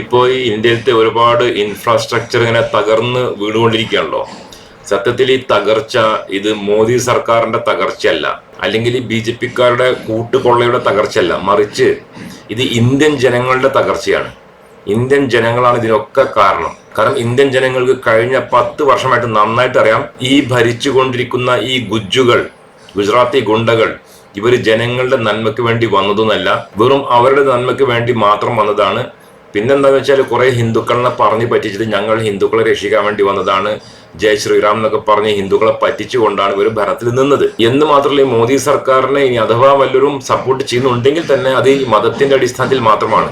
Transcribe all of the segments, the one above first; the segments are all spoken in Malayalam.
ഇപ്പോൾ ഈ ഇന്ത്യയിലത്തെ ഒരുപാട് ഇൻഫ്രാസ്ട്രക്ചർ ഇങ്ങനെ തകർന്ന് വീണുകൊണ്ടിരിക്കുകയാണല്ലോ. സത്യത്തിൽ ഈ തകർച്ച ഇത് മോദി സർക്കാരിന്റെ തകർച്ചയല്ല. അല്ലെങ്കിൽ ഈ ബി ജെ പിക്കാരുടെ കൂട്ടുകൊള്ളയുടെ തകർച്ചയല്ല. മറിച്ച് ഇത് ഇന്ത്യൻ ജനങ്ങളുടെ തകർച്ചയാണ്. ഇന്ത്യൻ ജനങ്ങളാണ് ഇതിനൊക്കെ കാരണം. കാരണം ഇന്ത്യൻ ജനങ്ങൾക്ക് കഴിഞ്ഞ പത്ത് വർഷമായിട്ട് നന്നായിട്ട് അറിയാം. ഈ ഭരിച്ചുകൊണ്ടിരിക്കുന്ന ഈ ഗുജ്ജുകൾ ഗുജറാത്തി ഗുണ്ടകൾ ഇവർ ജനങ്ങളുടെ നന്മയ്ക്ക് വേണ്ടി വന്നതൊന്നല്ല. വെറും അവരുടെ നന്മയ്ക്ക് വേണ്ടി മാത്രം വന്നതാണ് പിന്നെന്താന്ന് വെച്ചാൽ കുറെ ഹിന്ദുക്കളെ പറഞ്ഞു പറ്റിച്ചിട്ട് ഞങ്ങൾ ഹിന്ദുക്കളെ രക്ഷിക്കാൻ വേണ്ടി വന്നതാണ്. ജയ് ശ്രീറാം എന്നൊക്കെ പറഞ്ഞ് ഹിന്ദുക്കളെ പറ്റിച്ചുകൊണ്ടാണ് ഇവർ ഭരണത്തിൽ നിന്നത്. എന്ന് മാത്രമല്ല ഈ മോദി സർക്കാരിനെ ഇനി അഥവാ വല്ലവരും സപ്പോർട്ട് ചെയ്യുന്നുണ്ടെങ്കിൽ തന്നെ അത് ഈ മതത്തിന്റെ അടിസ്ഥാനത്തിൽ മാത്രമാണ്.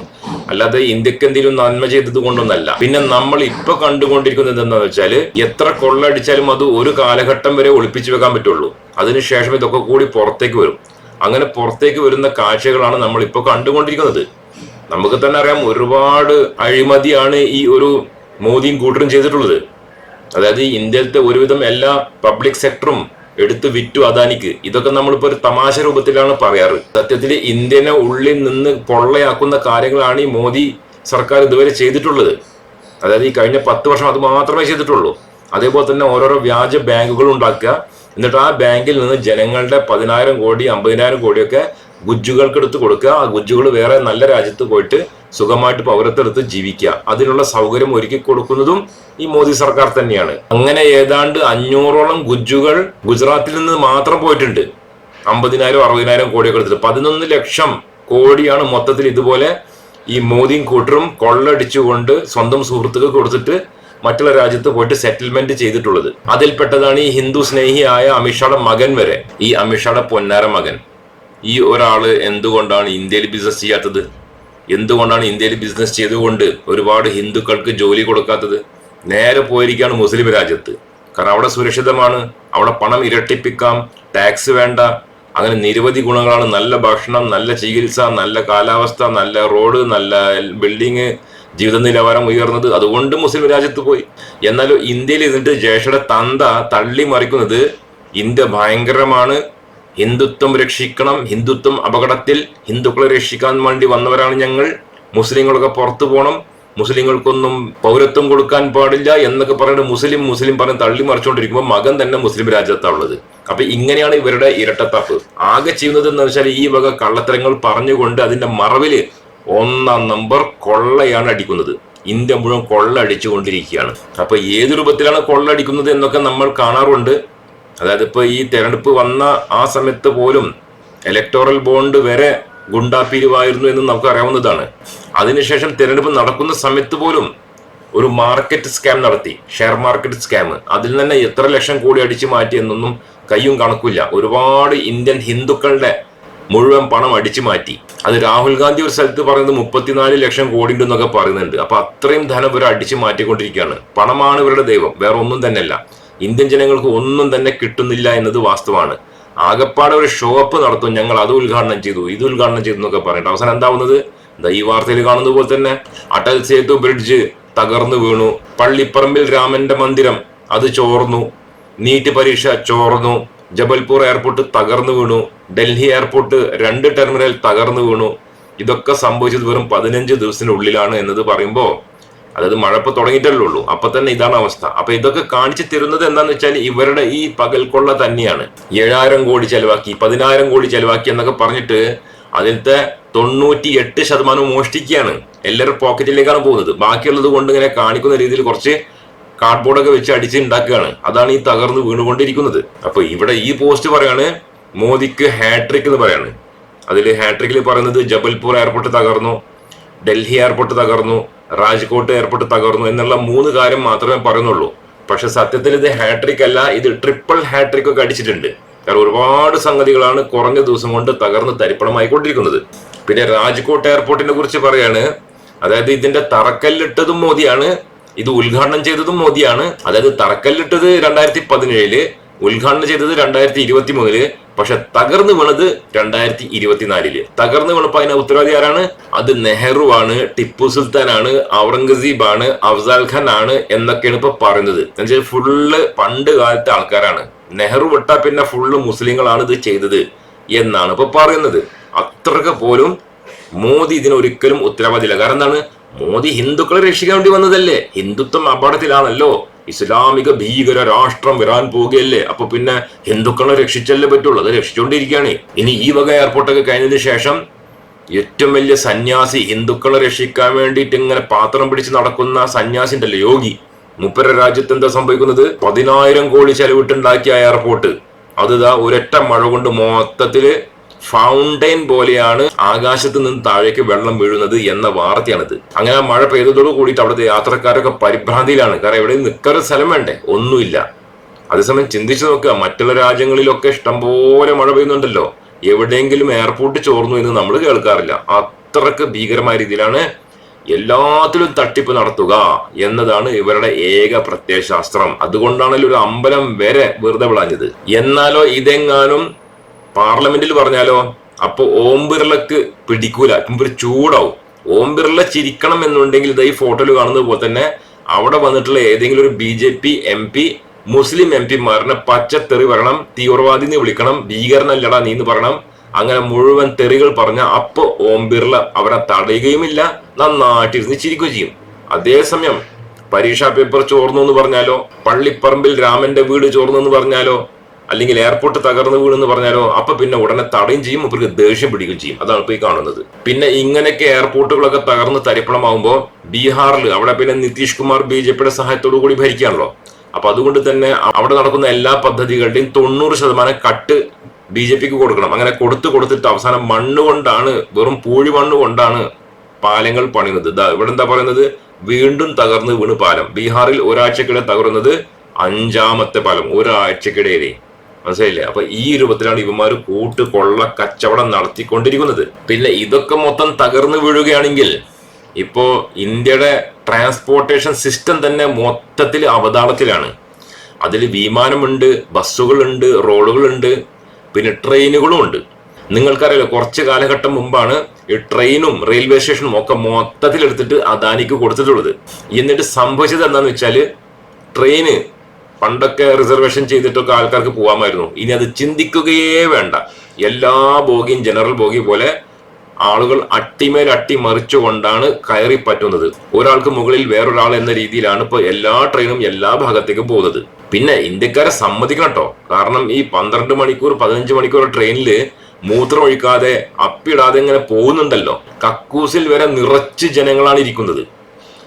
അല്ലാതെ ഇന്ത്യയ്ക്ക് എന്തെങ്കിലും നന്മ ചെയ്തത് കൊണ്ടൊന്നല്ല. പിന്നെ നമ്മൾ ഇപ്പൊ കണ്ടുകൊണ്ടിരിക്കുന്നത് എന്താണെന്ന് വെച്ചാൽ എത്ര കൊള്ളടിച്ചാലും അത് ഒരു കാലഘട്ടം വരെ ഒളിപ്പിച്ചു വെക്കാൻ പറ്റുള്ളൂ. അതിനുശേഷം ഇതൊക്കെ കൂടി പുറത്തേക്ക് വരും. അങ്ങനെ പുറത്തേക്ക് വരുന്ന കാഴ്ചകളാണ് നമ്മൾ ഇപ്പൊ കണ്ടുകൊണ്ടിരിക്കുന്നത്. നമുക്ക് തന്നെ അറിയാം ഒരുപാട് അഴിമതിയാണ് ഈ ഒരു മോദിയും കൂട്ടരും ചെയ്തിട്ടുള്ളത്. അതായത് ഇന്ത്യയിലത്തെ ഒരുവിധം എല്ലാ പബ്ലിക് സെക്ടറും എടുത്ത് വിറ്റു അദാനിക്ക്. ഇതൊക്കെ നമ്മളിപ്പോ ഒരു തമാശ രൂപത്തിലാണ് പറയാറ്. സത്യത്തിൽ ഇന്ത്യനെ ഉള്ളിൽ നിന്ന് പൊള്ളയാക്കുന്ന കാര്യങ്ങളാണ് ഈ മോദി സർക്കാർ ഇതുവരെ ചെയ്തിട്ടുള്ളത്. അതായത് ഈ കഴിഞ്ഞ പത്ത് വർഷം അത് മാത്രമേ ചെയ്തിട്ടുള്ളൂ. അതേപോലെ തന്നെ ഓരോരോ വ്യാജ ബാങ്കുകൾ ഉണ്ടാക്കുക. എന്നിട്ട് ആ ബാങ്കിൽ നിന്ന് ജനങ്ങളുടെ പതിനായിരം കോടി അമ്പതിനായിരം കോടിയൊക്കെ ഗുജ്ജുകൾക്ക് എടുത്ത് കൊടുക്കുക. ആ ഗുജ്ജുകൾ വേറെ നല്ല രാജ്യത്ത് പോയിട്ട് സുഖമായിട്ട് പൗരത്വെടുത്ത് ജീവിക്കുക. അതിനുള്ള സൗകര്യം ഒരുക്കി കൊടുക്കുന്നതും ഈ മോദി സർക്കാർ തന്നെയാണ്. അങ്ങനെ ഏതാണ്ട് അഞ്ഞൂറോളം ഗുജ്ജുകൾ ഗുജറാത്തിൽ നിന്ന് മാത്രം പോയിട്ടുണ്ട്. അമ്പതിനായിരം അറുപതിനായിരം കോടിയൊക്കെ എടുത്തിട്ട്. പതിനൊന്ന് ലക്ഷം കോടിയാണ് മൊത്തത്തിൽ ഇതുപോലെ ഈ മോദിയും കൂട്ടറും കൊള്ളടിച്ചുകൊണ്ട് സ്വന്തം സുഹൃത്തുക്കൾ കൊടുത്തിട്ട് മറ്റുള്ള രാജ്യത്ത് പോയിട്ട് സെറ്റിൽമെന്റ് ചെയ്തിട്ടുള്ളത്. അതിൽപ്പെട്ടതാണ് ഈ ഹിന്ദു സ്നേഹിയായ അമിത്ഷായുടെ മകൻ വരെ. ഈ അമിത്ഷായുടെ പൊന്നാര മകൻ. ഈ ഒരാൾ എന്തുകൊണ്ടാണ് ഇന്ത്യയിൽ ബിസിനസ് ചെയ്യാത്തത്? എന്തുകൊണ്ടാണ് ഇന്ത്യയിൽ ബിസിനസ് ചെയ്തുകൊണ്ട് ഒരുപാട് ഹിന്ദുക്കൾക്ക് ജോലി കൊടുക്കാത്തത്? നേരെ പോയിരിക്കുകയാണ് മുസ്ലിം രാജ്യത്ത്. കാരണം അവിടെ സുരക്ഷിതമാണ് അവിടെ പണം ഇരട്ടിപ്പിക്കാം ടാക്സ് വേണ്ട. അങ്ങനെ നിരവധി ഗുണങ്ങളാണ്. നല്ല ഭക്ഷണം നല്ല ചികിത്സ നല്ല കാലാവസ്ഥ നല്ല റോഡ് നല്ല ബിൽഡിങ് ജീവിത നിലവാരം ഉയർന്നത്. അതുകൊണ്ട് മുസ്ലിം രാജ്യത്ത് പോയി. എന്നാലും ഇന്ത്യയിൽ ഇരുന്നിട്ട് ജേഷയുടെ തന്ത തള്ളി മറിക്കുന്നത് ഇന്ത്യ ഭയങ്കരമാണ്. ഹിന്ദുത്വം രക്ഷിക്കണം ഹിന്ദുത്വം അപകടത്തിൽ ഹിന്ദുക്കളെ രക്ഷിക്കാൻ വേണ്ടി വന്നവരാണ് ഞങ്ങൾ. മുസ്ലിങ്ങളൊക്കെ പുറത്തു പോകണം മുസ്ലിങ്ങൾക്കൊന്നും പൗരത്വം കൊടുക്കാൻ പാടില്ല എന്നൊക്കെ പറഞ്ഞിട്ട് മുസ്ലിം മുസ്ലിം പറഞ്ഞ് തള്ളി മറിച്ചുകൊണ്ടിരിക്കുമ്പോൾ മകൻ തന്നെ മുസ്ലിം രാജ്യത്താണുള്ളത്. അപ്പൊ ഇങ്ങനെയാണ് ഇവരുടെ ഇരട്ടത്താപ്പ്. ആകെ ചെയ്യുന്നത് എന്ന് വെച്ചാൽ ഈ വക കള്ളത്തരങ്ങൾ പറഞ്ഞുകൊണ്ട് അതിന്റെ മറവിൽ ഒന്നാം നമ്പർ കൊള്ളയാണ് അടിക്കുന്നത്. ഇന്ത്യ മുഴുവൻ കൊള്ള അടിച്ചുകൊണ്ടിരിക്കുകയാണ് അപ്പൊ ഏത് രൂപത്തിലാണ് കൊള്ള അടിക്കുന്നത് എന്നൊക്കെ നമ്മൾ കാണാറുണ്ട്. അതായത് ഇപ്പോൾ ഈ തെരഞ്ഞെടുപ്പ് വന്ന ആ സമയത്ത് പോലും ഇലക്ടോറൽ ബോണ്ട് വരെ ഗുണ്ടാപ്പിരിവായിരുന്നു എന്ന് നമുക്ക് അറിയാവുന്നതാണ്. അതിനുശേഷം തിരഞ്ഞെടുപ്പ് നടക്കുന്ന സമയത്ത് പോലും ഒരു മാർക്കറ്റ് സ്കാം നടത്തി ഷെയർ മാർക്കറ്റ് സ്കാം അതിൽ തന്നെ എത്ര ലക്ഷം കോടി അടിച്ചു മാറ്റി എന്നൊന്നും കയ്യും കണക്കില്ല ഒരുപാട് ഇന്ത്യൻ ഹിന്ദുക്കളുടെ മുഴുവൻ പണം അടിച്ചു മാറ്റി. അത് രാഹുൽ ഗാന്ധി ഒരു സ്ഥലത്ത് പറയുന്നത് മുപ്പത്തിനാല് ലക്ഷം കോടി ഉണ്ടെന്നൊക്കെ പറയുന്നുണ്ട്. അപ്പൊ അത്രയും ധനം ഇവർ അടിച്ചു മാറ്റിക്കൊണ്ടിരിക്കുകയാണ്. പണമാണ് ഇവരുടെ ദൈവം. വേറെ ഒന്നും തന്നെയല്ല. ഇന്ത്യൻ ജനങ്ങൾക്ക് ഒന്നും തന്നെ കിട്ടുന്നില്ല എന്നത് വാസ്തവമാണ്. ആകപ്പാടെ ഒരു ഷോപ്പ് നടത്തും ഞങ്ങൾ അത് ഉദ്ഘാടനം ചെയ്തു ഇത് ഉദ്ഘാടനം ചെയ്തു എന്നൊക്കെ പറഞ്ഞിട്ട് അവസാനം എന്താവുന്നത്? ഈ വാർത്തയിൽ കാണുന്ന പോലെ തന്നെ അടൽ സേതു ബ്രിഡ്ജ് തകർന്നു വീണു പള്ളിപ്പറമ്പിൽ രാമന്റെ മന്ദിരം അത് ചോർന്നു നീറ്റ് പരീക്ഷ ചോർന്നു ജബൽപൂർ എയർപോർട്ട് തകർന്നു വീണു ഡൽഹി എയർപോർട്ട് രണ്ട് ടെർമിനൽ തകർന്നു വീണു. ഇതൊക്കെ സംഭവിച്ചത് വെറും പതിനഞ്ച് ദിവസത്തിനുള്ളിലാണ് എന്നത് പറയുമ്പോൾ അതായത് മഴ ഇപ്പൊ തുടങ്ങിയിട്ടല്ലേ ഉള്ളൂ. അപ്പൊ തന്നെ ഇതാണ് അവസ്ഥ. അപ്പൊ ഇതൊക്കെ കാണിച്ചു തരുന്നത് എന്താന്ന് വെച്ചാൽ ഇവരുടെ ഈ പകൽക്കൊള്ള തന്നെയാണ്. ഏഴായിരം കോടി ചെലവാക്കി പതിനായിരം കോടി ചെലവാക്കി എന്നൊക്കെ പറഞ്ഞിട്ട് അതിലത്തെ തൊണ്ണൂറ്റി എട്ട് ശതമാനം മോഷ്ടിക്കുകയാണ്. എല്ലാവരും പോക്കറ്റിലേക്കാണ് പോകുന്നത്. ബാക്കിയുള്ളത് കൊണ്ട് ഇങ്ങനെ കാണിക്കുന്ന രീതിയിൽ കുറച്ച് കാർഡ്ബോർഡൊക്കെ വെച്ച് അടിച്ച് ഉണ്ടാക്കുകയാണ് അതാണ് ഈ തകർന്ന് വീണുകൊണ്ടിരിക്കുന്നത്. അപ്പൊ ഇവിടെ ഈ പോസ്റ്റ് പറയാണ് മോദിക്ക് ഹാട്രിക് എന്ന് പറയാണ്. അതിൽ ഹാട്രിക്കിൽ പറയുന്നത് ജബൽപൂർ എയർപോർട്ട് തകർന്നു ഡൽഹി എയർപോർട്ട് തകർന്നു രാജ്കോട്ട് എയർപോർട്ട് തകർന്നു എന്നുള്ള മൂന്ന് കാര്യം മാത്രമേ പറയുന്നുള്ളൂ. പക്ഷെ സത്യത്തിൽ ഇത് ഹാട്രിക് അല്ല ഇത് ട്രിപ്പിൾ ഹാട്രിക് ഒക്കെ അടിച്ചിട്ടുണ്ട്. കാരണം ഒരുപാട് സംഗതികളാണ് കുറഞ്ഞ ദിവസം കൊണ്ട് തകർന്ന് തരിപ്പണമായിക്കൊണ്ടിരിക്കുന്നത്. പിന്നെ രാജ്കോട്ട് എയർപോർട്ടിനെ കുറിച്ച് പറയാണ്. അതായത് ഇതിന്റെ തറക്കല്ലിട്ടതും മോദിയാണ് ഇത് ഉദ്ഘാടനം ചെയ്തതും മോദിയാണ്. അതായത് തറക്കല്ലിട്ടത് രണ്ടായിരത്തി പതിനേഴിൽ ഉദ്ഘാടനം ചെയ്തത് രണ്ടായിരത്തി ഇരുപത്തി മൂന്നിൽ പക്ഷെ തകർന്നു വീണത് രണ്ടായിരത്തി ഇരുപത്തിനാലിൽ തകർന്നു വീണപ്പോ അതിന് ഉത്തരവാദി ആരാണ്? അത് നെഹ്റു ആണ് ടിപ്പു സുൽത്താൻ ആണ് ഔറംഗസീബ് ആണ് അഫ്സാൽ ഖാൻ ആണ് എന്നൊക്കെയാണ് ഇപ്പൊ പറയുന്നത്. എന്നുവെച്ചാൽ ഫുള്ള് പണ്ട് കാലത്തെ ആൾക്കാരാണ്. നെഹ്റു വിട്ടാ പിന്നെ ഫുള്ള് മുസ്ലിങ്ങളാണ് ഇത് ചെയ്തത് എന്നാണ് ഇപ്പൊ പറയുന്നത്. അത്രയ്ക്ക് പോലും മോദി ഇതിന് ഒരിക്കലും ഉത്തരവാദിയില്ല. കാരണം എന്താണ്? മോദി ഹിന്ദുക്കളെ രക്ഷിക്കാൻ വേണ്ടി വന്നതല്ലേ? ഹിന്ദുത്വം അപകടത്തിലാണല്ലോ. ഇസ്ലാമിക ഭീകര രാഷ്ട്രം വരാൻ പോകുകയല്ലേ? അപ്പൊ പിന്നെ ഹിന്ദുക്കളെ രക്ഷിച്ചല്ലേ പറ്റുള്ളൂ. അത് രക്ഷിച്ചുകൊണ്ടിരിക്കുകയാണ് ഇനി ഈ വക എയർപോർട്ടൊക്കെ കഴിഞ്ഞതിന് ശേഷം ഏറ്റവും വലിയ സന്യാസി ഹിന്ദുക്കളെ രക്ഷിക്കാൻ വേണ്ടിയിട്ട് ഇങ്ങനെ പാത്രം പിടിച്ച് നടക്കുന്ന സന്യാസി ഉണ്ടല്ലോ യോഗി. മുപ്പര രാജ്യത്ത് എന്താ സംഭവിക്കുന്നത്? പതിനായിരം കോടി ചെലവിട്ടുണ്ടാക്കിയ എയർപോർട്ട് അത് ഒരൊറ്റ മഴ കൊണ്ട് മൊത്തത്തിൽ ഫൗണ്ടൈൻ പോലെയാണ് ആകാശത്ത് നിന്ന് താഴേക്ക് വെള്ളം വീഴുന്നത് എന്ന വാർത്തയാണിത്. അങ്ങനെ മഴ പെയ്തതോട് കൂടിയിട്ട് അവിടുത്തെ യാത്രക്കാരൊക്കെ പരിഭ്രാന്തിയിലാണ്. കാരണം ഇവിടെ നിൽക്കാൻ സ്ഥലം വേണ്ടേ? ഒന്നുമില്ല. അതേസമയം ചിന്തിച്ചു നോക്കുക. മറ്റുള്ള രാജ്യങ്ങളിലൊക്കെ ഇഷ്ടംപോലെ മഴ പെയ്യുന്നുണ്ടല്ലോ. എവിടെയെങ്കിലും എയർപോർട്ട് ചോർന്നു എന്ന് നമ്മൾ കേൾക്കാറില്ല. അത്രയ്ക്ക് ഭീകരമായ രീതിയിലാണ് എല്ലാത്തിലും തട്ടിപ്പ് നടത്തുക എന്നതാണ് ഇവരുടെ ഏക പ്രത്യയശാസ്ത്രം. അതുകൊണ്ടാണല്ലോ ഒരു അമ്പലം വരെ വെറുതെ വിളഞ്ഞത്. എന്നാലോ ഇതെങ്ങാനും പാർലമെന്റിൽ പറഞ്ഞാലോ അപ്പോൾ ഓം ബിർളക്ക് പിടിക്കൂല ഒരു ചൂടാവും. ഓം ബിർള ചിരിക്കണം എന്നുണ്ടെങ്കിൽ ഇത് ഈ ഫോട്ടോയിൽ കാണുന്നത് പോലെ തന്നെ അവിടെ വന്നിട്ടുള്ള ഏതെങ്കിലും ഒരു B J P M P മുസ്ലിം എം പിമാരനെ പച്ചത്തെറി പറയണം തീവ്രവാദി എന്ന് വിളിക്കണം ഭീകരനല്ലടാ നീ എന്ന് പറയണം. അങ്ങനെ മുഴുവൻ തെറികൾ പറഞ്ഞ അപ്പൊ ഓം ബിർള അവരെ തടയുകയുമില്ല നന്നായിട്ടിരുന്ന് ചിരിക്കുകയും ചെയ്യും. അതേസമയം പരീക്ഷാ പേപ്പർ ചോർന്നു എന്ന് പറഞ്ഞാലോ പള്ളിപ്പറമ്പിൽ രാമന്റെ വീട് ചോർന്നു എന്ന് പറഞ്ഞാലോ അല്ലെങ്കിൽ എയർപോർട്ട് തകർന്നു വീണെന്ന് പറഞ്ഞാലോ അപ്പൊ പിന്നെ ഉടനെ തടയും ചെയ്യും അവർക്ക് ദേഷ്യം പിടിക്കുകയും ചെയ്യും. അതാണ് ഇപ്പോൾ ഈ കാണുന്നത്. പിന്നെ ഇങ്ങനെയൊക്കെ എയർപോർട്ടുകളൊക്കെ തകർന്ന് തരിപ്പണമാകുമ്പോൾ ബീഹാറിൽ അവിടെ പിന്നെ നിതീഷ് കുമാർ ബി ജെ പിയുടെ സഹായത്തോടു കൂടി ഭരിക്കുകയാണല്ലോ. അപ്പൊ അതുകൊണ്ട് തന്നെ അവിടെ നടക്കുന്ന എല്ലാ പദ്ധതികളുടെയും തൊണ്ണൂറ് ശതമാനം കട്ട് ബി ജെ പിക്ക് കൊടുക്കണം. അങ്ങനെ കൊടുത്ത് കൊടുത്തിട്ട് അവസാനം മണ്ണ് കൊണ്ടാണ് വെറും പൂഴി മണ്ണ് കൊണ്ടാണ് പാലങ്ങൾ പണിയുന്നത്. ഇവിടെ എന്താ പറയുന്നത്? വീണ്ടും തകർന്ന് വീണ് പാലം. ബീഹാറിൽ ഒരാഴ്ചക്കിടെ തകർന്നത് അഞ്ചാമത്തെ പാലം ഒരാഴ്ചക്കിടയിലേ. മനസ്സിലായില്ലേ? അപ്പൊ ഈ രൂപത്തിലാണ് ഇവന്മാർ കൂട്ട് കൊള്ള കച്ചവടം നടത്തിക്കൊണ്ടിരിക്കുന്നത്. പിന്നെ ഇതൊക്കെ മൊത്തം തകർന്നു വീഴുകയാണെങ്കിൽ ഇപ്പോൾ ഇന്ത്യയുടെ ട്രാൻസ്പോർട്ടേഷൻ സിസ്റ്റം തന്നെ മൊത്തത്തിൽ അവതാളത്തിലാണ്. അതിൽ വിമാനമുണ്ട് ബസ്സുകളുണ്ട് റോഡുകളുണ്ട് പിന്നെ ട്രെയിനുകളും ഉണ്ട്. നിങ്ങൾക്കറിയാലോ കുറച്ച് കാലഘട്ടം മുമ്പാണ് ഈ ട്രെയിനും റെയിൽവേ സ്റ്റേഷനും ഒക്കെ മൊത്തത്തിലെടുത്തിട്ട് അദാനിക്ക് കൊടുത്തിട്ടുള്ളത്. എന്നിട്ട് സംഭവിച്ചത് എന്താണെന്ന് വെച്ചാൽ ട്രെയിന് പണ്ടൊക്കെ റിസർവേഷൻ ചെയ്തിട്ടൊക്കെ ആൾക്കാർക്ക് പോകാമായിരുന്നു ഇനി അത് ചിന്തിക്കുകയേ വേണ്ട. എല്ലാ ബോഗിയും ജനറൽ ബോഗി പോലെ ആളുകൾ അട്ടിമേൽ അട്ടി മറിച്ചുകൊണ്ടാണ് കയറി പറ്റുന്നത്. ഒരാൾക്ക് മുകളിൽ വേറൊരാൾ എന്ന രീതിയിലാണ് ഇപ്പൊ എല്ലാ ട്രെയിനും എല്ലാ ഭാഗത്തേക്കും പോകുന്നത്. പിന്നെ ഇന്ത്യക്കാരെ സമ്മതിക്കണം കേട്ടോ കാരണം ഈ പന്ത്രണ്ട് മണിക്കൂർ പതിനഞ്ച് മണിക്കൂർ ട്രെയിനിൽ മൂത്രം ഒഴിക്കാതെ അപ്പിടാതെ ഇങ്ങനെ പോകുന്നുണ്ടല്ലോ. കക്കൂസിൽ വരെ നിറച്ച് ജനങ്ങളാണ് ഇരിക്കുന്നത്.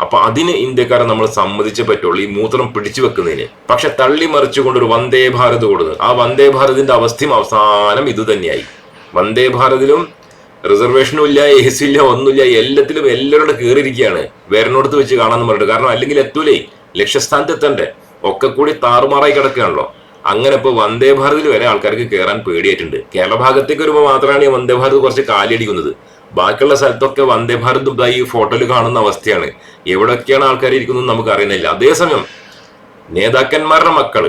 അപ്പൊ അതിന് ഇന്ത്യക്കാരെ നമ്മൾ സമ്മതിച്ചേ പറ്റുള്ളൂ ഈ മൂത്രം പിടിച്ചു വെക്കുന്നതിന്. പക്ഷെ തള്ളി മറിച്ചുകൊണ്ട് ഒരു വന്ദേ ഭാരത് കൊടുത്തു ആ വന്ദേ ഭാരതിന്റെ അവസ്ഥയും അവസാനം ഇത് തന്നെയായി. വന്ദേ ഭാരതിലും റിസർവേഷനും ഇല്ല എ സി ഇല്ല ഒന്നുമില്ല എല്ലാത്തിലും എല്ലാവരും കയറിയിരിക്കുകയാണ്. വേരനോടത്ത് വെച്ച് കാണാന്ന് പറഞ്ഞിട്ട്. കാരണം അല്ലെങ്കിൽ എത്തൂലേ ലക്ഷ്യസ്ഥാനത്ത് എത്തണ്ടേ? ഒക്കെ കൂടി താറുമാറായി കിടക്കുകയാണല്ലോ. അങ്ങനെ ഇപ്പൊ വന്ദേ ഭാരതിൽ വരെ ആൾക്കാർക്ക് കയറാൻ പേടിയായിട്ടുണ്ട്. കേരള ഭാഗത്തേക്ക് വരുമ്പോൾ മാത്രമാണ് ഈ വന്ദേ ഭാരത് കുറച്ച് കാലിയടിക്കുന്നത്. ബാക്കിയുള്ള സ്ഥലത്തൊക്കെ വന്ദേ ഭാരത് ഈ ഫോട്ടോയിൽ കാണുന്ന അവസ്ഥയാണ്. എവിടെയൊക്കെയാണ് ആൾക്കാർ ഇരിക്കുന്നത് നമുക്ക് അറിയുന്നില്ല. അതേസമയം നേതാക്കന്മാരുടെ മക്കൾ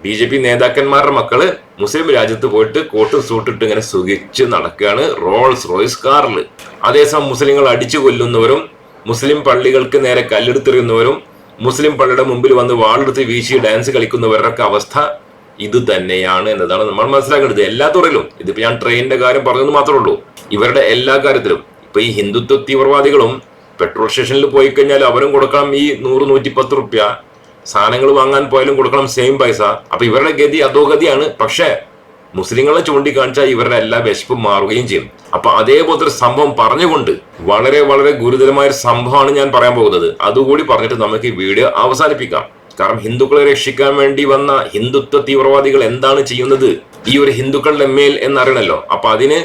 ബി ജെ പി നേതാക്കന്മാരുടെ മക്കൾ മുസ്ലിം രാജ്യത്ത് പോയിട്ട് കോട്ടും സൂട്ടിട്ട് ഇങ്ങനെ സുഖിച്ച് നടക്കുകയാണ് റോൾസ് റോയ്സ് കാറിൽ അതേസമയം മുസ്ലിങ്ങൾ അടിച്ചു കൊല്ലുന്നവരും മുസ്ലിം പള്ളികൾക്ക് നേരെ കല്ലെടുത്തെറിയുന്നവരും മുസ്ലിം പള്ളിയുടെ മുമ്പിൽ വന്ന് വാളെടുത്ത് വീശി ഡാൻസ് കളിക്കുന്നവരുടെ അവസ്ഥ ഇത് തന്നെയാണ് എന്നതാണ് നമ്മൾ മനസ്സിലാക്കേണ്ടത്. എല്ലാ തുറയിലും ഇതിപ്പോ ഞാൻ ട്രെയിനിന്റെ കാര്യം പറഞ്ഞത് മാത്രമേ ഉള്ളൂ. ഇവരുടെ എല്ലാ കാര്യത്തിലും ഇപ്പൊ ഈ ഹിന്ദുത്വ തീവ്രവാദികളും പെട്രോൾ സ്റ്റേഷനിൽ പോയി കഴിഞ്ഞാൽ അവരും കൊടുക്കണം ഈ നൂറ് നൂറ്റി പത്ത് റുപ്യ. സാധനങ്ങൾ വാങ്ങാൻ പോയാലും കൊടുക്കണം സെയിം പൈസ. അപ്പൊ ഇവരുടെ ഗതി അധോഗതിയാണ്. പക്ഷേ മുസ്ലിങ്ങളെ ചൂണ്ടിക്കാണിച്ചാൽ ഇവരുടെ എല്ലാ വിശപ്പും മാറുകയും ചെയ്യും. അപ്പൊ അതേപോലത്തെ ഒരു സംഭവം പറഞ്ഞുകൊണ്ട് വളരെ വളരെ ഗുരുതരമായ ഒരു സംഭവമാണ് ഞാൻ പറയാൻ പോകുന്നത്. അതുകൂടി പറഞ്ഞിട്ട് നമുക്ക് ഈ വീഡിയോ അവസാനിപ്പിക്കാം. കാരണം ഹിന്ദുക്കളെ രക്ഷിക്കാൻ വേണ്ടി വന്ന ഹിന്ദുത്വ തീവ്രവാദികൾ എന്താണ് ചെയ്യുന്നത്? ഈ ഒരു ഹിന്ദുക്കളുടെ മേൽ എന്നറിയണല്ലോ. അപ്പൊ അതിന്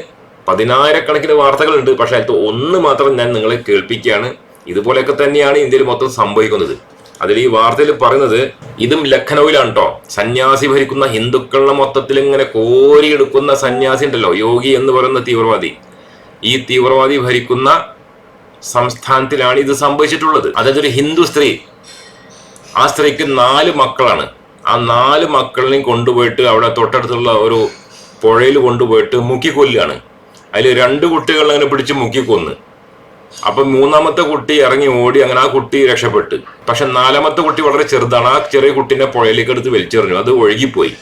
പതിനായിരക്കണക്കിന് വാർത്തകളുണ്ട്. പക്ഷെ അതിൽ ഒന്ന് മാത്രം ഞാൻ നിങ്ങളെ കേൾപ്പിക്കുകയാണ്. ഇതുപോലെയൊക്കെ തന്നെയാണ് ഇന്ത്യയിൽ മൊത്തം സംഭവിക്കുന്നത്. അതിൽ ഈ വാർത്തയിൽ പറയുന്നത് ഇതും ലഖനൌവിലാണ് കേട്ടോ സന്യാസി ഭരിക്കുന്ന ഹിന്ദുക്കളുടെ മൊത്തത്തിൽ ഇങ്ങനെ കോരിയെടുക്കുന്ന സന്യാസി ഉണ്ടല്ലോ. യോഗി എന്ന് പറയുന്ന തീവ്രവാദി. ഈ തീവ്രവാദി ഭരിക്കുന്ന സംസ്ഥാനത്തിലാണ് ഇത് സംഭവിച്ചിട്ടുള്ളത്. അതായത് ഒരു ഹിന്ദു സ്ത്രീ ആ സ്ത്രീക്ക് നാല് മക്കളാണ്. ആ നാല് മക്കളിനെയും കൊണ്ടുപോയിട്ട് അവിടെ തൊട്ടടുത്തുള്ള ഒരു പുഴയിൽ കൊണ്ടുപോയിട്ട് മുക്കിക്കൊല്ലാണ് അതിൽ രണ്ട് കുട്ടികൾ അങ്ങനെ പിടിച്ച് മുക്കിക്കൊന്ന്. അപ്പൊ മൂന്നാമത്തെ കുട്ടി ഇറങ്ങി ഓടി അങ്ങനെ ആ കുട്ടി രക്ഷപ്പെട്ടു. പക്ഷെ നാലാമത്തെ കുട്ടി വളരെ ചെറുതാണ്. ആ ചെറിയ കുട്ടീനെ പുഴയിലേക്ക് എടുത്ത് വലിച്ചെറിഞ്ഞു. അത് ഒഴുകിപ്പോയി.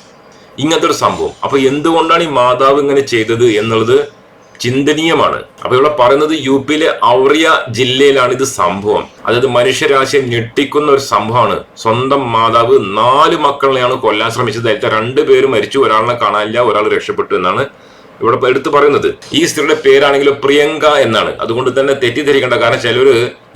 ഇങ്ങനത്തെ ഒരു സംഭവം. അപ്പൊ എന്തുകൊണ്ടാണ് ഈ മാതാവ് ഇങ്ങനെ ചെയ്തത് എന്നുള്ളത് ചിന്തനീയമാണ്. അപ്പൊ ഇവിടെ പറയുന്നത് യു പിയിലെ ഔറിയ ജില്ലയിലാണ് ഇത് സംഭവം. അതായത് മനുഷ്യരാശിയെ ഞെട്ടിക്കുന്ന ഒരു സംഭവമാണ്. സ്വന്തം മാതാവ് നാല് മക്കളെയാണ് കൊല്ലാൻ ശ്രമിച്ചത്. അതിലത്തെ പേര് മരിച്ചു. ഒരാളിനെ കാണാനില്ല ഒരാൾ രക്ഷപ്പെട്ടു എന്നാണ് ഇവിടെ എടുത്തു പറയുന്നത്. ഈ സ്ത്രീയുടെ പേരാണെങ്കിൽ പ്രിയങ്ക എന്നാണ്. അതുകൊണ്ട് തന്നെ തെറ്റിദ്ധരിക്കേണ്ട കാരണം ചിലർ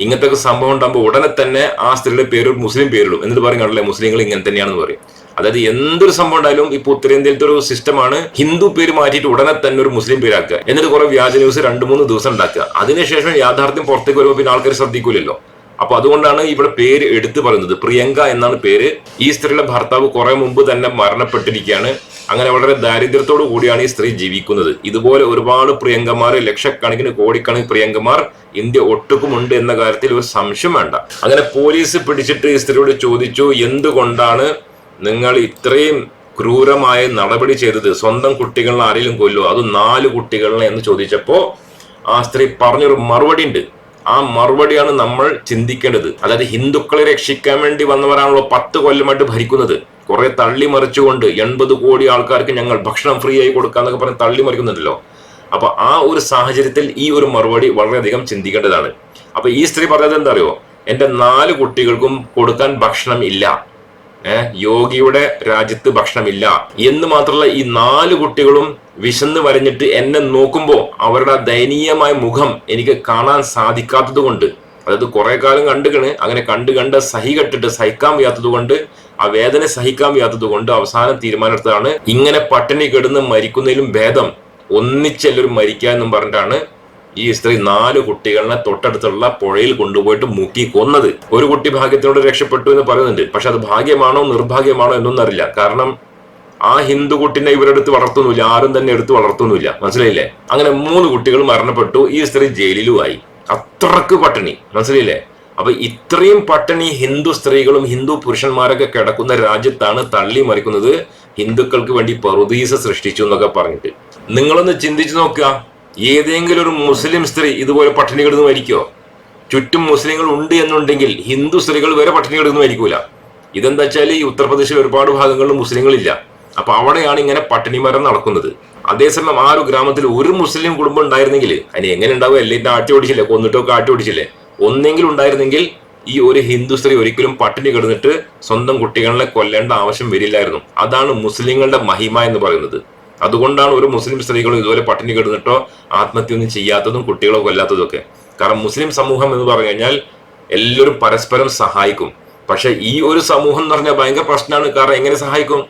ഇങ്ങനത്തെ സംഭവം ഉണ്ടാകുമ്പോൾ ഉടനെ തന്നെ ആ സ്ത്രീയുടെ പേര് ഒരു മുസ്ലിം പേരിടും. എന്നിട്ട് പറയും കണ്ടില്ലേ മുസ്ലിങ്ങൾ ഇങ്ങനെ തന്നെയാണെന്ന് പറയും. അതായത് എന്തൊരു സംഭവം ഉണ്ടായാലും ഇപ്പൊ ഉത്തരേന്ത്യയിലത്തെ ഒരു സിസ്റ്റമാണ് ഹിന്ദു പേര് മാറ്റിയിട്ട് ഉടനെ തന്നെ ഒരു മുസ്ലിം പേരാക്കുക എന്നിട്ട് കുറെ വ്യാജ ന്യൂസ് രണ്ട് മൂന്ന് ദിവസം ഉണ്ടാക്കുക. അതിനുശേഷം യാഥാർത്ഥ്യം പുറത്തേക്ക് വരുമ്പോൾ പിന്നെ ആൾക്കാർ ശ്രദ്ധിക്കൂലല്ലോ. അപ്പൊ അതുകൊണ്ടാണ് ഇവിടെ പേര് എടുത്തു പറയുന്നത്. പ്രിയങ്ക എന്നാണ് പേര്. ഈ സ്ത്രീയുടെ ഭർത്താവ് കുറെ മുമ്പ് തന്നെ മരണപ്പെട്ടിരിക്കുകയാണ്. അങ്ങനെ വളരെ ദാരിദ്ര്യത്തോടു കൂടിയാണ് ഈ സ്ത്രീ ജീവിക്കുന്നത്. ഇതുപോലെ ഒരുപാട് പ്രിയങ്കമാർ ലക്ഷക്കണക്കിന് കോടിക്കണക്കിന് പ്രിയങ്കമാർ ഇന്ത്യ ഒട്ടുക്കുമുണ്ട് എന്ന കാര്യത്തിൽ ഒരു സംശയം വേണ്ട. അങ്ങനെ പോലീസ് പിടിച്ചിട്ട് ഈ സ്ത്രീയോട് ചോദിച്ചു എന്തുകൊണ്ടാണ് നിങ്ങൾ ഇത്രയും ക്രൂരമായ നടപടി ചെയ്തത് സ്വന്തം കുട്ടികളിൽ ആരെങ്കിലും കൊല്ലോ അത് നാല് കുട്ടികളെ എന്ന് ചോദിച്ചപ്പോൾ ആ സ്ത്രീ പറഞ്ഞൊരു മറുപടി ഉണ്ട്. ആ മറുപടിയാണ് നമ്മൾ ചിന്തിക്കേണ്ടത്. അതായത് ഹിന്ദുക്കളെ രക്ഷിക്കാൻ വേണ്ടി വന്നവരാണല്ലോ പത്ത് കൊല്ലമായിട്ട് ഭരിക്കുന്നത്. കുറെ തള്ളി മറിച്ചുകൊണ്ട് എൺപത് കോടി ആൾക്കാർക്ക് ഞങ്ങൾ ഭക്ഷണം ഫ്രീ ആയി കൊടുക്കാന്നൊക്കെ പറഞ്ഞ് തള്ളി മറിക്കുന്നുണ്ടല്ലോ. അപ്പൊ ആ ഒരു സാഹചര്യത്തിൽ ഈ ഒരു മറുപടി വളരെയധികം ചിന്തിക്കേണ്ടതാണ്. അപ്പൊ ഈ സ്ത്രീ പറഞ്ഞത് എന്താ അറിയോ? എന്റെ നാല് കുട്ടികൾക്കും കൊടുക്കാൻ ഭക്ഷണം ഇല്ല. യോഗിയുടെ രാജ്യത്ത് ഭക്ഷണമില്ല. എന്ന് മാത്രമല്ല ഈ നാല് കുട്ടികളും വിശന്ന് വരഞ്ഞിട്ട് എന്നെ നോക്കുമ്പോൾ അവരുടെ ദയനീയമായ മുഖം എനിക്ക് കാണാൻ സാധിക്കാത്തത് കൊണ്ട് അതായത് കുറെ കാലം കണ്ടുകണ് അങ്ങനെ കണ്ടു കണ്ട് സഹി കെട്ടിട്ട് സഹിക്കാൻ വയ്യാത്തത് കൊണ്ട് ആ വേദന സഹിക്കാൻ വയ്യാത്തത് കൊണ്ട് അവസാനം തീരുമാനമെടുത്തതാണ്. ഇങ്ങനെ പട്ടിണി കെടുന്ന് മരിക്കുന്നതിലും ഭേദം ഒന്നിച്ചെല്ലാവരും മരിക്കുക എന്നും പറഞ്ഞിട്ടാണ് ഈ സ്ത്രീ നാല് കുട്ടികളെ തൊട്ടടുത്തുള്ള പുഴയിൽ കൊണ്ടുപോയിട്ട് മുക്കി കൊന്നത്. ഒരു കുട്ടി ഭാഗ്യത്തിനോട് രക്ഷപ്പെട്ടു എന്ന് പറയുന്നുണ്ട്. പക്ഷെ അത് ഭാഗ്യമാണോ നിർഭാഗ്യമാണോ എന്നൊന്നും അറിയില്ല കാരണം ആ ഹിന്ദു കുട്ടിനെ ഇവരെടുത്ത് വളർത്തുന്നില്ല ആരും തന്നെ എടുത്ത് വളർത്തുന്നില്ല. മനസ്സിലായില്ലേ? അങ്ങനെ മൂന്ന് കുട്ടികൾ മരണപ്പെട്ടു. ഈ സ്ത്രീ ജയിലിലുമായി. അത്രയ്ക്ക് പട്ടിണി. മനസ്സിലായില്ലേ? അപ്പൊ ഇത്രയും പട്ടിണി ഹിന്ദു സ്ത്രീകളും ഹിന്ദു പുരുഷന്മാരൊക്കെ കിടക്കുന്ന രാജ്യത്താണ് തള്ളി മറിക്കുന്നത്. ഹിന്ദുക്കൾക്ക് വേണ്ടി പറുദീസ സൃഷ്ടിച്ചു എന്നൊക്കെ പറഞ്ഞിട്ട്. നിങ്ങളൊന്ന് ചിന്തിച്ചു നോക്കുക. ഏതെങ്കിലും ഒരു മുസ്ലിം സ്ത്രീ ഇതുപോലെ പട്ടിണി കിടന്ന് മരിക്കോ ചുറ്റും മുസ്ലിങ്ങൾ ഉണ്ട് എന്നുണ്ടെങ്കിൽ ഹിന്ദു സ്ത്രീകൾ വരെ പട്ടിണി കിടന്ന് മരിക്കൂല ഇതെന്താ വെച്ചാൽ ഈ ഉത്തർപ്രദേശിൽ ഒരുപാട് ഭാഗങ്ങളിൽ മുസ്ലിങ്ങളില്ല. അപ്പൊ അവിടെയാണ് ഇങ്ങനെ പട്ടിണി മരം നടക്കുന്നത്. അതേസമയം ആ ഒരു ഗ്രാമത്തിൽ ഒരു മുസ്ലിം കുടുംബം ഉണ്ടായിരുന്നെങ്കിൽ അതിന് എങ്ങനെ ഉണ്ടാവും? എല്ലാം ആട്ടി ഓടിച്ചില്ലേ? കൊന്നിട്ടൊക്കെ ആട്ടി ഓടിച്ചില്ലേ? ഒന്നെങ്കിലും ഉണ്ടായിരുന്നെങ്കിൽ ഈ ഒരു ഹിന്ദു സ്ത്രീ ഒരിക്കലും പട്ടിണി കിടന്നിട്ട് സ്വന്തം കുട്ടികളെ കൊല്ലേണ്ട ആവശ്യം വരില്ലായിരുന്നു. അതാണ് മുസ്ലിങ്ങളുടെ മഹിമ എന്ന് പറയുന്നത്. അതുകൊണ്ടാണ് ഒരു മുസ്ലിം സ്ത്രീകളും ഇതുപോലെ പട്ടിണി കിടന്നിട്ടോ ആത്മഹത്യ ഒന്നും ചെയ്യാത്തതും കുട്ടികളെ കൊല്ലാത്തതും ഒക്കെ. കാരണം മുസ്ലിം സമൂഹം എന്ന് പറഞ്ഞു കഴിഞ്ഞാൽ എല്ലാവരും പരസ്പരം സഹായിക്കും. പക്ഷെ ഈ ഒരു സമൂഹം എന്ന് പറഞ്ഞാൽ ഭയങ്കര പ്രശ്നമാണ്. കാരണം എങ്ങനെ സഹായിക്കും?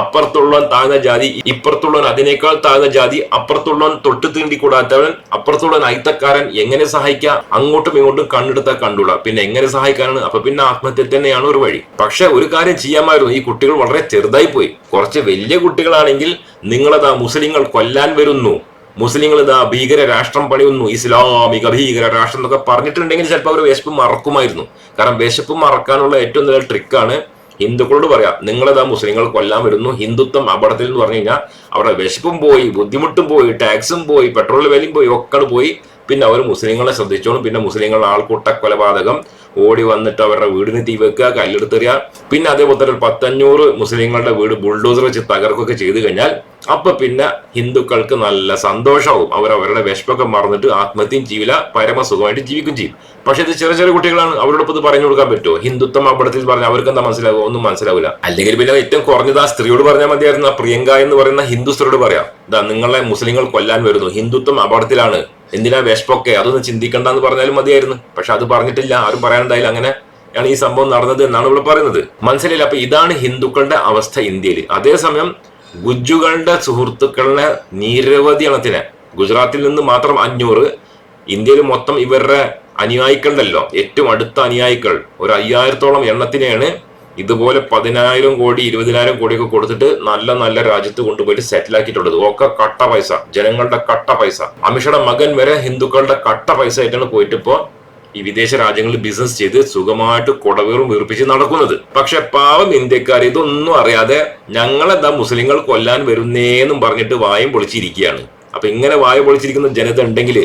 അപ്പുറത്തുള്ളവൻ താഴ്ന്ന ജാതി ഇപ്പുറത്തുള്ളവൻ അതിനേക്കാൾ താഴ്ന്ന ജാതി അപ്പുറത്തുള്ളവൻ തൊട്ട് തീണ്ടി കൂടാത്തവൻ അപ്പുറത്തുള്ളവൻ അയിത്തക്കാരൻ എങ്ങനെ സഹായിക്കാം? അങ്ങോട്ടും ഇങ്ങോട്ടും കണ്ടെടുത്താൽ കണ്ടുള്ള പിന്നെ എങ്ങനെ സഹായിക്കാനാണ്? അപ്പൊ പിന്നെ ആത്മഹത്യ തന്നെയാണ് ഒരു വഴി. പക്ഷെ ഒരു കാര്യം ചെയ്യാമായിരുന്നു. ഈ കുട്ടികൾ വളരെ ചെറുതായി പോയി. കുറച്ച് വലിയ കുട്ടികളാണെങ്കിൽ നിങ്ങളതാ മുസ്ലിങ്ങൾ കൊല്ലാൻ വരുന്നു. മുസ്ലിങ്ങൾ ഇതാ ഭീകര രാഷ്ട്രം പണിയുന്നു. ഇസ്ലാമിക ഭീകര രാഷ്ട്രം എന്നൊക്കെ പറഞ്ഞിട്ടുണ്ടെങ്കിൽ ചിലപ്പോൾ അവർ വിശപ്പ് മറക്കുമായിരുന്നു. കാരണം വിശപ്പ് മറക്കാനുള്ള ഏറ്റവും നല്ല ട്രിക്കാണ് ഹിന്ദുക്കളോട് പറയാം നിങ്ങളതാ മുസ്ലിങ്ങൾ കൊല്ലാൻ വരുന്നു ഹിന്ദുത്വം അപകടത്തിൽ എന്ന് പറഞ്ഞു കഴിഞ്ഞാൽ അവരുടെ വിശപ്പും പോയി ബുദ്ധിമുട്ടും പോയി ടാക്സും പോയി പെട്രോൾ വിലയും പോയി ഒക്കെ പോയി. പിന്നെ അവർ മുസ്ലിങ്ങളെ ശ്രദ്ധിച്ചോളും. പിന്നെ മുസ്ലിങ്ങളുടെ ആൾക്കൂട്ട കൊലപാതകം ഓടി വന്നിട്ട് അവരുടെ വീടിന് തീ വെക്കുക കല്ലെടുത്തെറിയുക. പിന്നെ അതേപോലെ തന്നെ പത്തഞ്ഞൂറ് മുസ്ലിങ്ങളുടെ വീട് ബുൾഡോസർ വെച്ച് തകർക്കൊക്കെ ചെയ്തു കഴിഞ്ഞാൽ അപ്പൊ പിന്നെ ഹിന്ദുക്കൾക്ക് നല്ല സന്തോഷവും അവർ അവരുടെ വിഷമൊക്കെ മറന്നിട്ട് ആത്മഹത്യയും ചെയ്യില്ല പരമസുഖമായിട്ട് ജീവിക്കും ചെയ്യും. പക്ഷെ ഇത് ചെറിയ ചെറിയ കുട്ടികളാണ് അവരോടൊപ്പം ഇത് പറഞ്ഞു കൊടുക്കാൻ പറ്റുമോ? ഹിന്ദുത്വം അപകടത്തിൽ പറഞ്ഞാൽ അവർക്ക് എന്താ മനസ്സിലാവുക? ഒന്നും മനസ്സിലാവില്ല. അല്ലെങ്കിൽ പിന്നെ ഏറ്റവും കുറഞ്ഞത് ആ സ്ത്രീയോട് പറഞ്ഞാൽ മതിയായിരുന്നു. ആ പ്രിയങ്ക എന്ന് പറയുന്ന ഹിന്ദു സ്ത്രീയോട് പറയാം ഇതാ നിങ്ങളെ മുസ്ലിങ്ങൾ കൊല്ലാൻ വരുന്നു. ഹിന്ദുത്വം അപകടത്തിലാണ് എന്തിനാ വിഷമൊക്കെ അതൊന്നും ചിന്തിക്കണ്ട എന്ന് പറഞ്ഞാലും മതിയായിരുന്നു. പക്ഷെ അത് പറഞ്ഞിട്ടില്ല ആരും പറയാനുണ്ടായില്ല. അങ്ങനെ ആണ് ഈ സംഭവം നടന്നത് എന്നാണ് ഇവിടെ പറയുന്നത്. മനസ്സിലായില്ല. അപ്പൊ ഇതാണ് ഹിന്ദുക്കളുടെ അവസ്ഥ ഇന്ത്യയിൽ. അതേസമയം ഗുജുകളുടെ സുഹൃത്തുക്കളുടെ നിരവധി എണ്ണത്തിന് ഗുജറാത്തിൽ നിന്ന് മാത്രം അഞ്ഞൂറ്. ഇന്ത്യയിൽ മൊത്തം ഇവരുടെ അനുയായികളുണ്ടല്ലോ. ഏറ്റവും അടുത്ത അനുയായികൾ ഒരു അയ്യായിരത്തോളം എണ്ണത്തിനെയാണ്. ഇതുപോലെ പതിനായിരം കോടി ഇരുപതിനായിരം കോടിയൊക്കെ കൊടുത്തിട്ട് നല്ല നല്ല രാജ്യത്ത് കൊണ്ടുപോയിട്ട് സെറ്റിൽ ആക്കിയിട്ടുള്ളത്. ഒക്കെ കട്ട പൈസ. ജനങ്ങളുടെ കട്ട പൈസ. അമിഷയുടെ മകൻ വരെ ഹിന്ദുക്കളുടെ കട്ട പൈസ ആയിട്ടാണ് പോയിട്ട് ഇപ്പോ ഈ വിദേശ രാജ്യങ്ങളിൽ ബിസിനസ് ചെയ്ത് സുഖമായിട്ട് കുടവീറും വീർപ്പിച്ച് നടക്കുന്നത്. പക്ഷെ പാവം ഇന്ത്യക്കാർ ഇതൊന്നും അറിയാതെ ഞങ്ങളെന്താ മുസ്ലിങ്ങൾ കൊല്ലാൻ വരുന്നേന്നും പറഞ്ഞിട്ട് വായും പൊളിച്ചിരിക്കുകയാണ്. അപ്പൊ ഇങ്ങനെ വായ പൊളിച്ചിരിക്കുന്ന ജനത ഉണ്ടെങ്കിൽ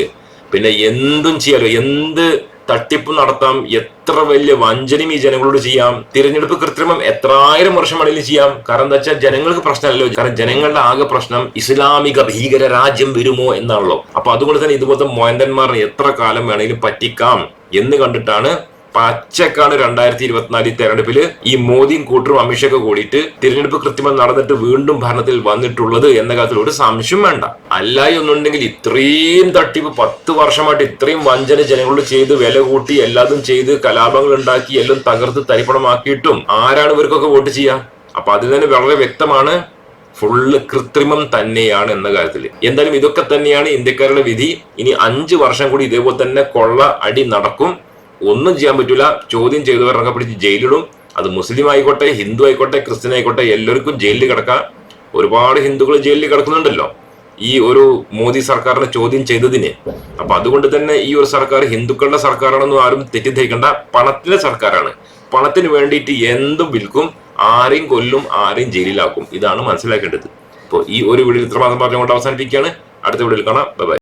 പിന്നെ എന്തും ചെയ്യാലോ? എന്ത് തട്ടിപ്പ് നടത്താം? എത്ര വലിയ വഞ്ചനയും ഈ ജനങ്ങളോട് ചെയ്യാം? തിരഞ്ഞെടുപ്പ് കൃത്രിമം എത്രായിരം വർഷം വേണമെങ്കിലും ചെയ്യാം. കാരണം എന്താ വെച്ചാൽ ജനങ്ങൾക്ക് പ്രശ്നമല്ലോ കാരണം ജനങ്ങളുടെ ആകെ പ്രശ്നം ഇസ്ലാമിക ഭീകര രാജ്യം വരുമോ എന്നാണല്ലോ. അപ്പൊ അതുകൊണ്ട് തന്നെ ഇതുപോലത്തെ മോയന്തന്മാർ എത്ര കാലം വേണമെങ്കിലും പറ്റിക്കാം? എന്ന് കണ്ടിട്ടാണ് പച്ചക്കാണ് രണ്ടായിരത്തി ഇരുപത്തിനാല് തെരഞ്ഞെടുപ്പിൽ ഈ മോദിയും കൂട്ടരും അമിഷൊക്കെ കൂടിയിട്ട് തിരഞ്ഞെടുപ്പ് കൃത്രിമം നടന്നിട്ട് വീണ്ടും ഭരണത്തിൽ വന്നിട്ടുള്ളത് എന്ന കാര്യത്തിൽ ഒരു സംശയം വേണ്ട. അല്ലായി ഒന്നുണ്ടെങ്കിൽ ഇത്രയും തട്ടിപ്പ് പത്ത് വർഷമായിട്ട് ഇത്രയും വഞ്ചന ജനങ്ങളോട് ചെയ്ത് വില കൂട്ടി എല്ലാതും ചെയ്ത് കലാപങ്ങൾ ഉണ്ടാക്കി എല്ലാം തകർത്ത് തരിപ്പണമാക്കിയിട്ടും ആരാണ് ഇവർക്കൊക്കെ വോട്ട് ചെയ്യുക അപ്പൊ അതിൽ തന്നെ വളരെ വ്യക്തമാണ് ഫുള്ള് കൃത്രിമം തന്നെയാണ് എന്ന കാര്യത്തിൽ എന്തായാലും ഇതൊക്കെ തന്നെയാണ് ഇന്ത്യക്കാരുടെ വിധി. ഇനി അഞ്ചു വർഷം കൂടി ഇതേപോലെ തന്നെ കൊള്ള അടി നടക്കും. ഒന്നും ചെയ്യാൻ പറ്റില്ല ചോദ്യം ചെയ്തവരൊക്കെ പിടിച്ച് ജയിലിടും. അത് മുസ്ലിം ആയിക്കോട്ടെ ഹിന്ദു ആയിക്കോട്ടെ ക്രിസ്ത്യൻ ആയിക്കോട്ടെ എല്ലാവർക്കും ജയിലിൽ കിടക്കാം. ഒരുപാട് ഹിന്ദുക്കൾ ജയിലിൽ കിടക്കുന്നുണ്ടല്ലോ. ഈ ഒരു മോദി സർക്കാരിനെ ചോദ്യം ചെയ്തതിന്. അപ്പൊ അതുകൊണ്ട് തന്നെ ഈ ഒരു സർക്കാർ ഹിന്ദുക്കളുടെ സർക്കാരാണെന്നും ആരും തെറ്റിദ്ധരിക്കേണ്ട. പണത്തിന്റെ സർക്കാരാണ്. പണത്തിന് വേണ്ടിയിട്ട് എന്തും വിൽക്കും. ആരെയും കൊല്ലും ആരെയും ജയിലിലാക്കും. ഇതാണ് മനസ്സിലാക്കേണ്ടത്. അപ്പോൾ ഈ ഒരു വീഡിയോ ഇത്രമാത്രം പറഞ്ഞുകൊണ്ട് അവസാനിപ്പിക്കുകയാണ്. അടുത്ത വീഡിയോയിൽ കാണാം. ബൈ